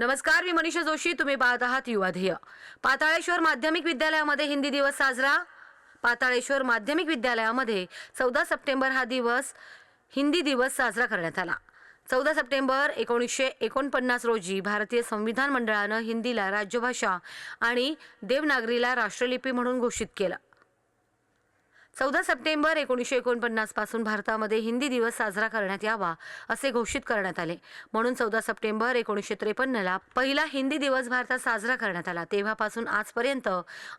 नमस्कार मी मनीषा जोशी. तुम्ही पाहत आहात युवा ध्येय. पाताळेश्वर माध्यमिक विद्यालयामध्ये हिंदी दिवस साजरा. पाताळेश्वर माध्यमिक विद्यालयामध्ये चौदा सप्टेंबर हा दिवस हिंदी दिवस साजरा करण्यात आला. चौदा सप्टेंबर एकोणीसशे एकोणपन्नास रोजी भारतीय संविधान मंडळानं हिंदीला राज्यभाषा आणि देवनागरीला राष्ट्रलिपी म्हणून घोषित केलं. चौदा सप्टेंबर एकोणीसशे एकोणपन्नासपासून भारतामध्ये हिंदी दिवस साजरा करण्यात यावा असे घोषित करण्यात आले. म्हणून चौदा सप्टेंबर एकोणीसशे त्रेपन्नला पहिला हिंदी दिवस भारतात साजरा करण्यात आला. तेव्हापासून आजपर्यंत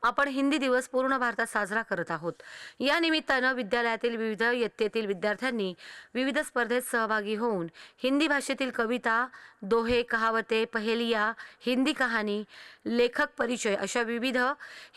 आपण हिंदी दिवस पूर्ण भारतात साजरा करत आहोत. या निमित्तानं विद्यालयातील विविध इयत्तेतील विद्यार्थ्यांनी विविध स्पर्धेत सहभागी होऊन हिंदी भाषेतील कविता दोहे कहावते पहेलिया हिंदी कहाणी लेखक परिचय अशा विविध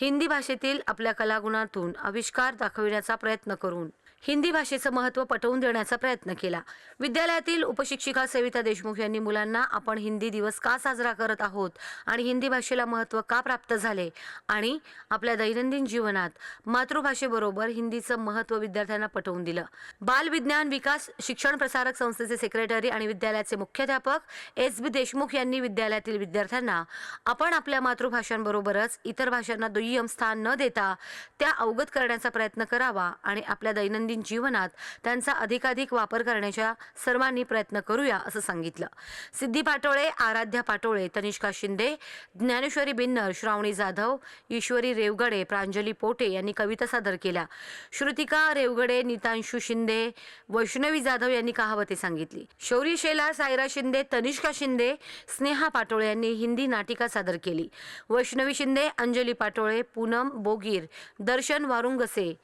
हिंदी भाषेतील आपल्या कलागुणातून आविष्कार दाखविण्याचा प्रयत्न करून. हिंदी भाषेचं महत्त्व पटवून देण्याचा प्रयत्न केला. विद्यालयातील उपशिक्षिका सविता देशमुख यांनी मुलांना आपण हिंदी दिवस का साजरा करत आहोत? आणि हिंदी भाषेला महत्त्व का प्राप्त झाले? आणि आपल्या दैनंदिन जीवनात मातृभाषेबरोबर हिंदीचं महत्त्व विद्यार्थ्यांना पटवून दिलं. बाल विज्ञान विकास शिक्षण प्रसारक संस्थेचे सेक्रेटरी आणि विद्यालयाचे मुख्याध्यापक एस. बी. देशमुख यांनी विद्यालयातील विद्यार्थ्यांना आपण आपल्या मातृभाषांबरोबरच इतर भाषांना दुय्यम स्थान न देता त्या अवगत करण्याचा प्रयत्न करावा आणि आपल्या दैनंदिन जीवनात त्यांचा अधिकाधिक वापर करण्याच्या सर्वांनी प्रयत्न करूया असं सांगितलं. सिद्धी पाटोळे आराध्या पाटोळे तनिष्का शिंदे ज्ञानेश्वरी बिन्नर श्रावणी जाधव ईश्वरी रेवगडे प्रांजली पोटे यांनी कविता सादर केल्या. श्रुतिका रेवगडे नितांशू शिंदे वैष्णवी जाधव यांनी कहावते सांगितली. शौरी शेला सायरा शिंदे तनिष्का शिंदे स्नेहा पाटोळे यांनी हिंदी नाटिका सादर केली. वैष्णवी शिंदे अंजली पाटोळे पूनम बोगीर दर्शन वारुंगसे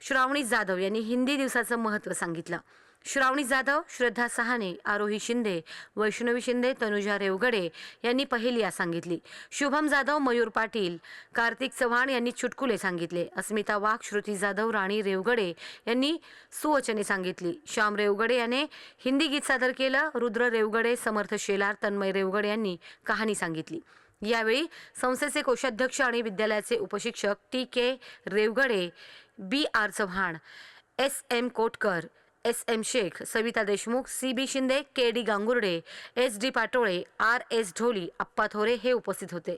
श्रावणी जाधव यांनी हिंदी दिवसाचं महत्त्व सांगितलं. श्रावणी जाधव श्रद्धा सहाने आरोही शिंदे वैष्णवी शिंदे तनुजा रेवगडे यांनी पहिली या सांगितली. शुभम जाधव मयूर पाटील कार्तिक चव्हाण यांनी चुटकुले सांगितले. अस्मिता वाघ श्रुती जाधव राणी रेवगडे यांनी सुवचने सांगितली. श्याम रेवगडे याने हिंदी गीत सादर केलं. रुद्र रेवगडे समर्थ शेलार तन्मय रेवगडे यांनी कहाणी सांगितली. यावेळी संस्थेचे कोषाध्यक्ष आणि विद्यालयाचे उपशिक्षक T K Revgade B R Chavan S M Kotkar S M Shaikh Savita Deshmukh C B Shinde K D Gangurde S D Patole R S Dholi Appa Thore हे उपस्थित होते.